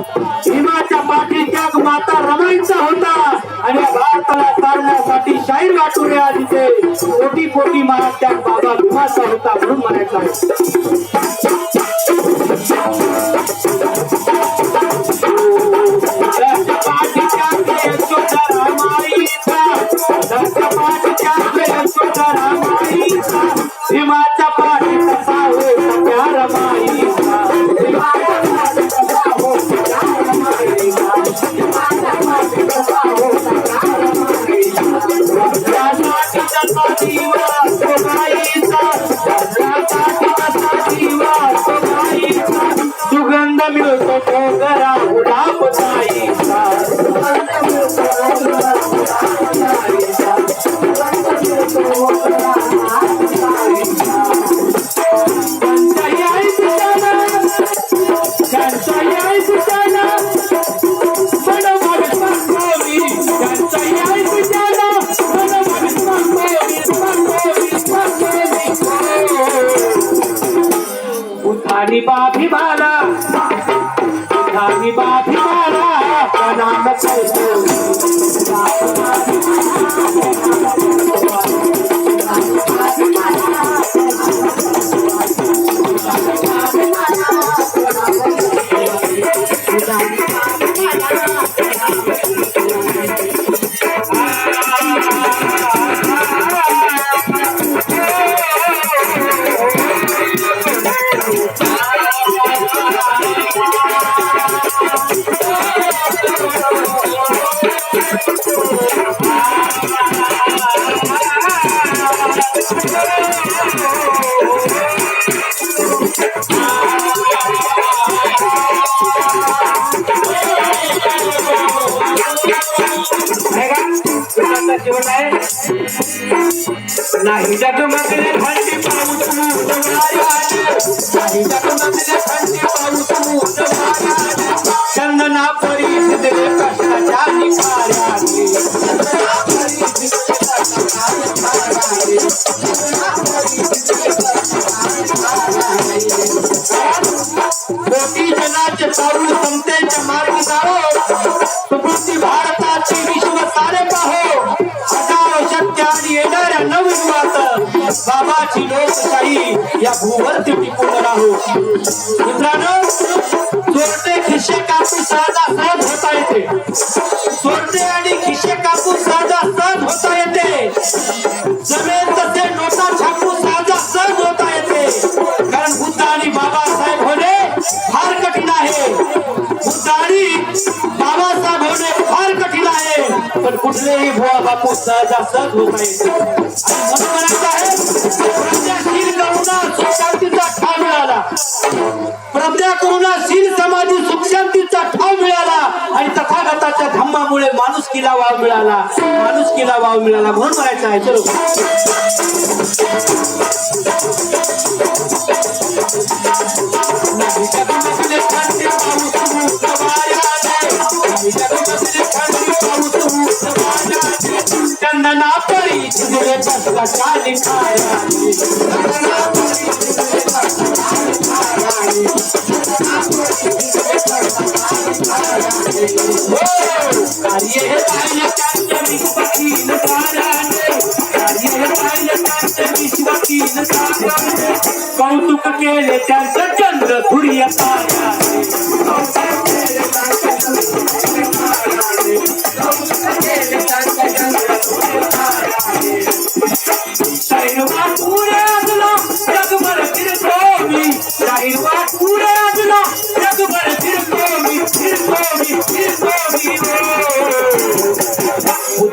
भीमाच्या पाठी त्याग माता रमाईचा होता. आणि भारताला तारण्यासाठी शाहीर गाठून आधी ते. कोटी कोटी महात्याग बाबा भीमाचा होता म्हणून म्हणायचा उठानी बाभी माला उठानी बाभी आहे का? गुजरातचा शेवट आहे नाही जगमगले थंडी पाऊस. नाही जगमगले थंडी पाऊस चंदना परी बाबाची लोकशाही या भूवरती टिकून राहू मित्रांनो आहे प्रज्ञाशील करुणा सुखशांतीचा ठाव मिळाला प्रज्ञा करुणा शील समाधी सुखशांतीचा ठाव मिळाला आणि तथागताच्या धम्मामुळे माणुसकीला वाव मिळाला माणुसकीला वाव मिळाला म्हणून म्हणायचं आहे चलो चंदना परी झिजले कष्टाच्या निखाऱ्याने. चंदना परी झिजले कष्टाच्या निखाऱ्याने. चंदना परी झिजले कष्टाच्या निखाऱ्याने. हो, कार्य हे पाहिजे त्यांचे विश्वकील ताऱ्याने. कार्य हे पाहिजे त्यांचे विश्वकील ताऱ्याने. कौतुक केले त्यांचं चंद्र धुर्य ताऱ्याने. कौतुक केले त्यांचं चंद्र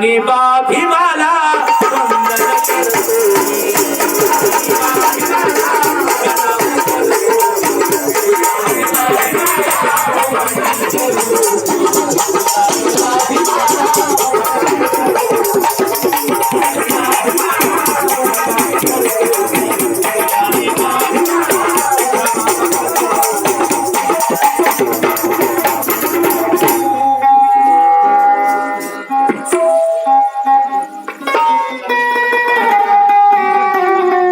লাগে